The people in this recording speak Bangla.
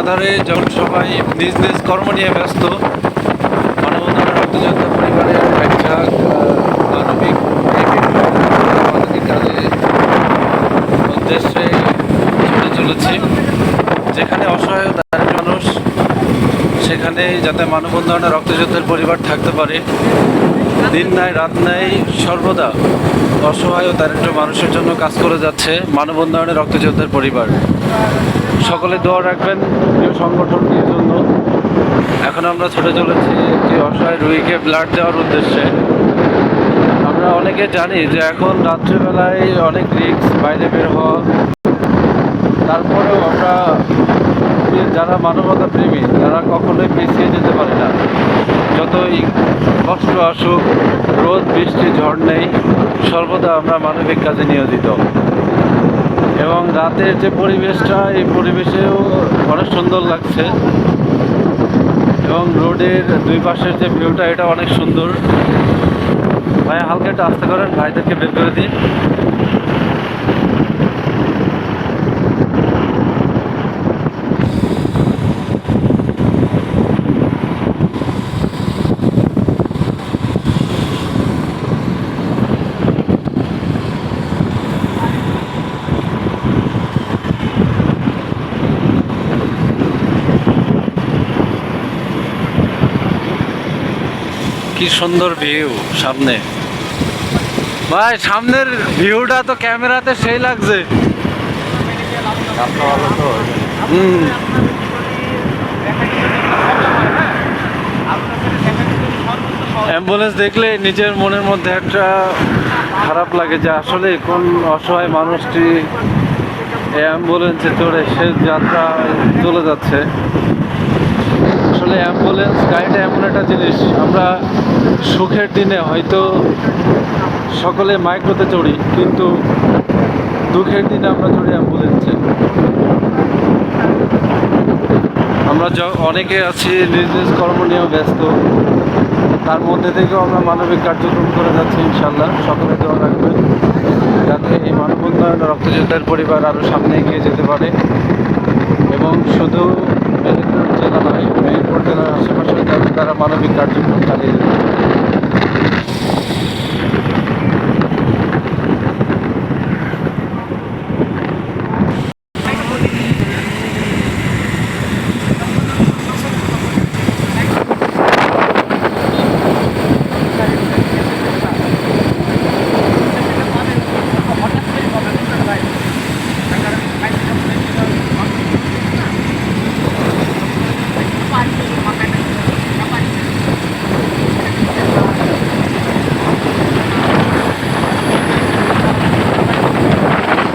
আধারে যখন সবাই নিজ নিজ কর্ম নিয়ে ব্যস্ত মানববন্ধন রক্তযোদ্ধা পরিবারের ঝাঁক মানবিক কাজে উদ্দেশ্যে ছুটে চলেছি। যেখানে অসহায় দারিদ্র মানুষ সেখানে যাতে মানববন্ধনে রক্তযোদ্ধার পরিবার থাকতে পারে। দিন নাই, রাত নাই, সর্বদা অসহায় ও দারিদ্র মানুষের জন্য কাজ করে যাচ্ছে মানববন্ধনে রক্তযোদ্ধার পরিবার। সকলে দোয়া রাখবেন প্রিয় সংগঠনটির জন্য। এখন আমরা ছুটে চলেছি একটি অসহায় রুগীকে ব্লাড দেওয়ার উদ্দেশ্যে। আমরা অনেকে জানি যে এখন রাত্রিবেলায় অনেক রিস্ক, বাইরে বের হওয়া। তারপরেও আমরা যারা মানবতা প্রেমী, তারা কখনোই পিছিয়ে যেতে পারে না। যতই কষ্ট আসুক, রোদ, বৃষ্টি, ঝড় নেই, সর্বদা আমরা মানবিক কাজে নিয়োজিত। এবং রাতের যে পরিবেশটা, এই পরিবেশেও অনেক সুন্দর লাগছে। এবং রোডের দুই পাশের যে ভিউটা, এটা অনেক সুন্দর। ভাই হালকা একটু আস্তে করেন, ভাইদেরকে বের করে দিন। কি সুন্দর ভিউ সামনে। ভাই, সামনের ভিউটা তো ক্যামেরাতে সেই লাগছে। অ্যাম্বুলেন্স দেখলে নিজের মনের মধ্যে একটা খারাপ লাগে যে আসলে কোন অসহায় মানুষটি অ্যাম্বুলেন্সে চড়ে সে যাত্রা চলে যাচ্ছে। আসলে অ্যাম্বুলেন্স গাড়িটা এমন একটা জিনিস, আমরা সুখের দিনে হয়তো সকলে মাইক্রোতে চড়ি, কিন্তু দুঃখের দিনে আমরা চড়ি অ্যাম্বুলেন্সে আমরা অনেকে আছি, নিজ নিজ কর্ম নিয়েও ব্যস্ত। তার মধ্যে থেকেও আমরা মানবিক কার্যক্রম করে যাচ্ছি ইনশাল্লাহ সকলে দেওয়া রাখবেন, যাতে এই মানব উন্নয়ন রক্তযোদ্ধার পরিবার আরও সামনে এগিয়ে যেতে পারে। Fala ficar de Fortaleza.